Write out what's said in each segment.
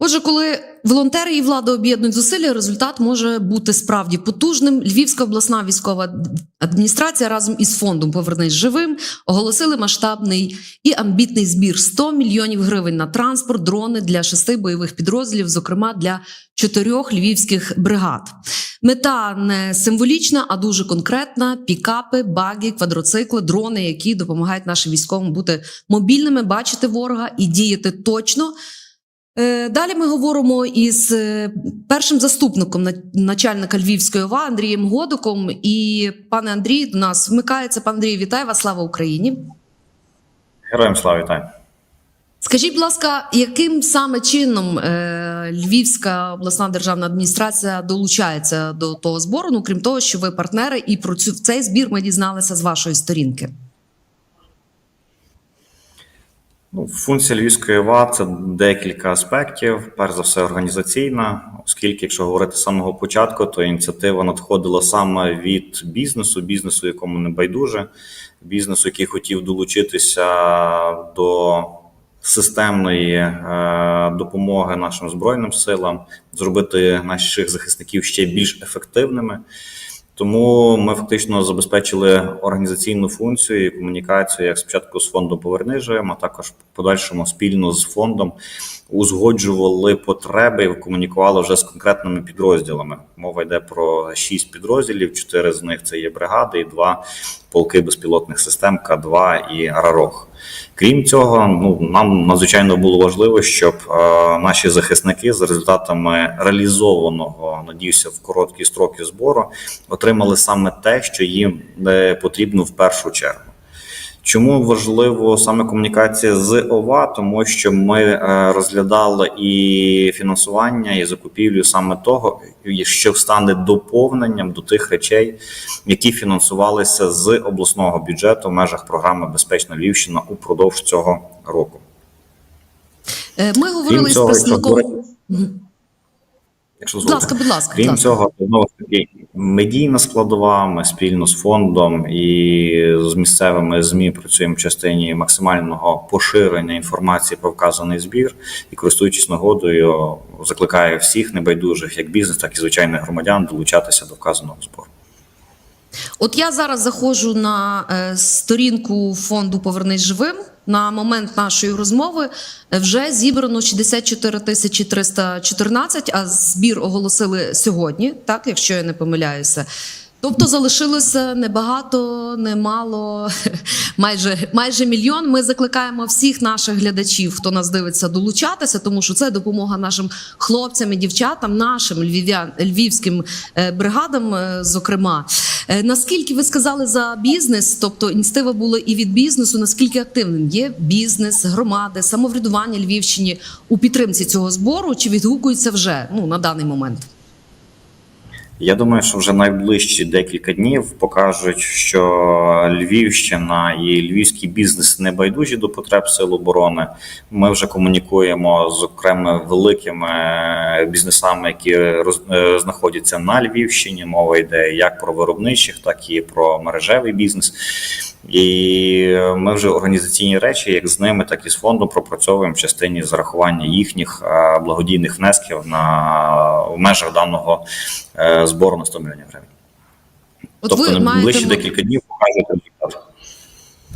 Отже, коли волонтери і влада об'єднують зусилля, результат може бути справді потужним. Львівська обласна військова адміністрація разом із фондом Повернись живим оголосили масштабний і амбітний збір 100 мільйонів гривень на транспорт, дрони для шести бойових підрозділів, зокрема для чотирьох львівських бригад. Мета не символічна, а дуже конкретна: пікапи, баги, квадроцикли, дрони, які допомагають нашим військовим бути мобільними, бачити ворога і діяти точно. Е, Далі ми говоримо із е, першим заступником на- начальника Львівської ОВА Андрієм Годуком. І пане Андрій до нас вмикається. Пане Андрій, вітаю вас! Слава Україні! Героям слава вітаю. Скажіть, будь ласка, яким саме чином е, Львівська обласна державна адміністрація долучається до того збору? Ну крім того, що ви партнери, і про цю цей збір ми дізналися з вашої сторінки. Ну, функція Львівської ОВА – це декілька аспектів. Перш за все, організаційна, оскільки, якщо говорити з самого початку, то ініціатива надходила саме від бізнесу, бізнесу, якому не байдуже, бізнесу, який хотів долучитися до системної е, допомоги нашим збройним силам, зробити наших захисників ще більш ефективними. Тому ми фактично забезпечили організаційну функцію і комунікацію як спочатку з фондом «Поверни живим», а також подальшому спільно з фондом узгоджували потреби і комунікували вже з конкретними підрозділами. Мова йде про шість підрозділів, чотири з них це є бригади, і два полки безпілотних систем К2 і Рарох. Крім цього, ну нам надзвичайно було важливо, щоб е, наші захисники за результатами реалізованого, надіюся, в короткі строки збору отримали саме те, що їм е, потрібно в першу чергу. Чому важливо саме комунікація з ОВА? Тому що ми е, розглядали і фінансування, і закупівлю саме того, що стане доповненням до тих речей, які фінансувалися з обласного бюджету в межах програми Безпечна Львівщина упродовж цього року. Е, Ми говорили з представником. Якщо Будь ласка, будь ласка, будь Крім ласка. цього, знову ж таки медійна складова. Ми спільно з фондом і з місцевими змі працюємо в частині максимального поширення інформації про вказаний збір і користуючись нагодою, закликаю всіх небайдужих, як бізнес, так і звичайних громадян, долучатися до вказаного збору. От я зараз заходжу на е, сторінку фонду Повернись живим. На момент нашої розмови е, вже зібрано 64 тисячі 314, а збір оголосили сьогодні, так якщо я не помиляюся. Тобто залишилося небагато, немало, майже майже мільйон. Ми закликаємо всіх наших глядачів, хто нас дивиться, долучатися, тому що це допомога нашим хлопцям і дівчатам, нашим львів'ян, львівським е, бригадам, е, зокрема. Е, Наскільки ви сказали за бізнес, тобто ініціатива була і від бізнесу, наскільки активним є бізнес, громади, самоврядування Львівщині у підтримці цього збору? Чи відгукується вже ну на даний момент? Я думаю, що вже найближчі декілька днів покажуть, що Львівщина і львівський бізнес не байдужі до потреб сил оборони. Ми вже комунікуємо з окремими великими бізнесами, які роз, е, знаходяться на Львівщині. Мова йде як про виробничих, так і про мережевий бізнес. І ми вже організаційні речі, як з ними, так і з фондом пропрацьовуємо в частині зарахування їхніх е, благодійних внесків на в межах даного е, збору на 100 мільйонів гривень. От тобто ви маєте декілька днів результат.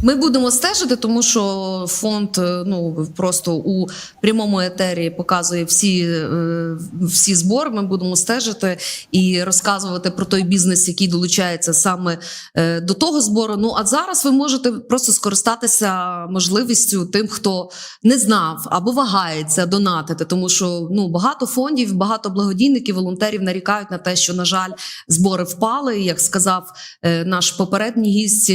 Ми будемо стежити, тому що фонд е, ну просто у прямому етері показує всі, е, всі збори. Ми будемо стежити і розказувати про той бізнес, який долучається саме е, до того збору. Ну а зараз ви можете просто скористатися можливістю тим, хто не знав або вагається донатити, тому що ну багато фондів, багато благодійників, волонтерів нарікають на те, що на жаль, збори впали. Як сказав наш попередній гість,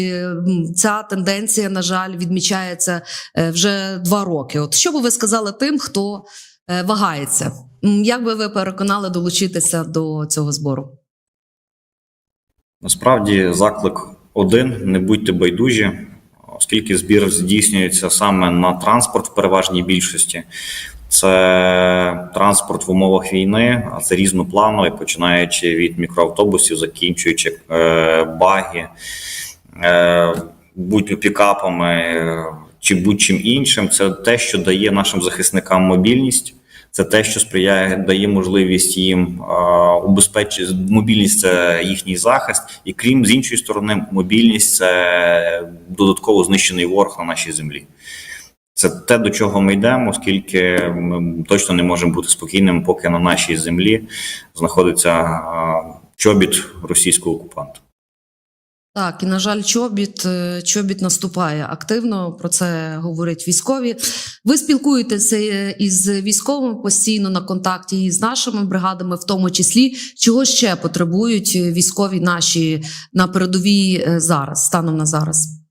ця тенденція, на жаль, відмічається е, вже два роки. От що би ви сказали тим, хто е, вагається? Як би ви переконали долучитися до цього збору? Насправді заклик один: не будьте байдужі, оскільки збір здійснюється саме на транспорт в переважній більшості. Це транспорт в умовах війни, а це різноплановий, починаючи від мікроавтобусів, закінчуючи е, баги, е, будь-то пікапами е, чи будь-чим іншим. Це те, що дає нашим захисникам мобільність, Це те, що сприяє, дає можливість їм убезпечити мобільність це їхній захист, і крім з іншої сторони, мобільність це додатково знищений ворог на нашій землі. Це те, до чого ми йдемо, оскільки ми точно не можемо бути спокійними, поки на нашій землі знаходиться а, чобіт російського окупанта. Так, і на жаль, чобіт, е, чобіт наступає активно. Про це говорять військові. Ви спілкуєтеся е, із військовими постійно на контакті і з нашими бригадами, в тому числі чого ще потребують військові наші на передовій е, зараз, станом на зараз.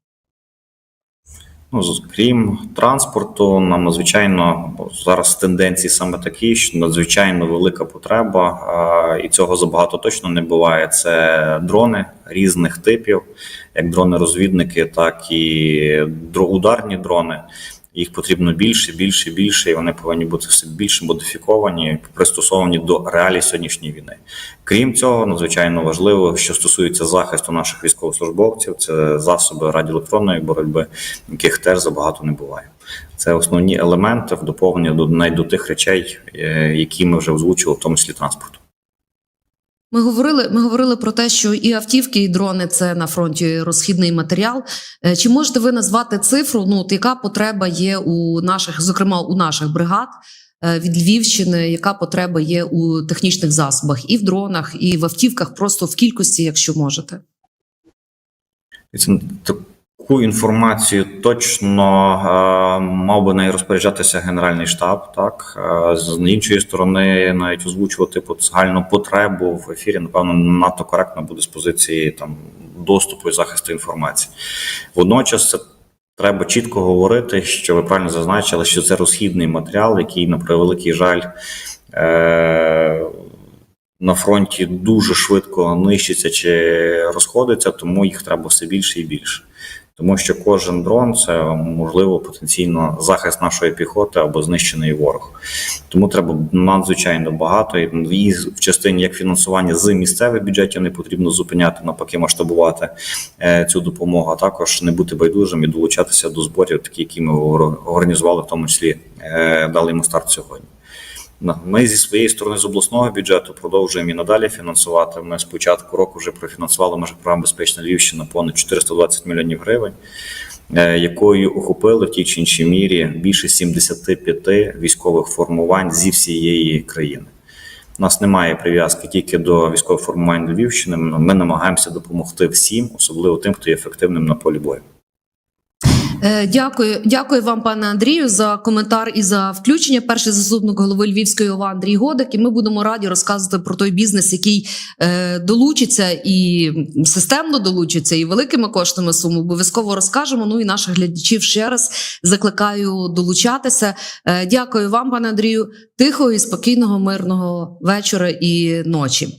Ну, крім транспорту, нам надзвичайно зараз тенденції саме такі, що надзвичайно велика потреба, і цього забагато точно не буває. Це дрони різних типів, як дрони-розвідники, так і ударні дрони. Їх потрібно більше, більше, більше, і вони повинні бути все більше модифіковані, пристосовані до реалій сьогоднішньої війни. Крім цього, надзвичайно важливо, що стосується захисту наших військовослужбовців, це засоби радіоелектронної боротьби, яких теж забагато не буває. Це основні елементи в доповнення до навіть до тих речей, е, які ми вже озвучили, в тому числі транспорту. Ми говорили, ми говорили про те, що і автівки, і дрони це на фронті розхідний матеріал. Е, Чи можете ви назвати цифру? Ну, от яка потреба є у наших, зокрема у наших бригад е, від Львівщини? Яка потреба є у технічних засобах і в дронах, і в автівках, просто в кількості, якщо можете? Таку інформацію точно е, мав би нею розпоряджатися Генеральний штаб. Так Е, з іншої сторони, навіть озвучувати загальну потребу в ефірі, напевно, надто коректно буде з позиції там доступу і захисту інформації. Водночас це. Треба чітко говорити, що ви правильно зазначили, що це розхідний матеріал, який, на превеликий жаль, е- на фронті дуже швидко нищиться чи розходиться, тому їх треба все більше і більше. Тому що кожен дрон це можливо потенційно захист нашої піхоти або знищений ворог. Тому треба надзвичайно багато і в частині як фінансування з місцевих бюджетів не потрібно зупиняти, навпаки, масштабувати е, цю допомогу, а також не бути байдужим і долучатися до зборів, такі, які ми організували, в тому числі е, дали йому старт сьогодні. Ми зі своєї сторони з обласного бюджету продовжуємо і надалі фінансувати. Ми з початку року вже профінансували межа програми Безпечна Львівщина понад 420 мільйонів гривень, е, якою охопили в тій чи іншій мірі більше 75 військових формувань зі всієї країни. У нас немає прив'язки тільки до військових формувань Львівщини. Ми намагаємося допомогти всім, особливо тим, хто є ефективним на полі бою. Е, Дякую, дякую вам, пане Андрію, за коментар і за включення. Перший заступник голови Львівської ОВА Андрій Годик. І ми будемо раді розказувати про той бізнес, який е, долучиться і системно долучиться, і великими коштами сум. Обов'язково розкажемо. Ну і наших глядачів ще раз закликаю долучатися. Е, дякую вам, пане Андрію. Тихого і спокійного, мирного вечора і ночі.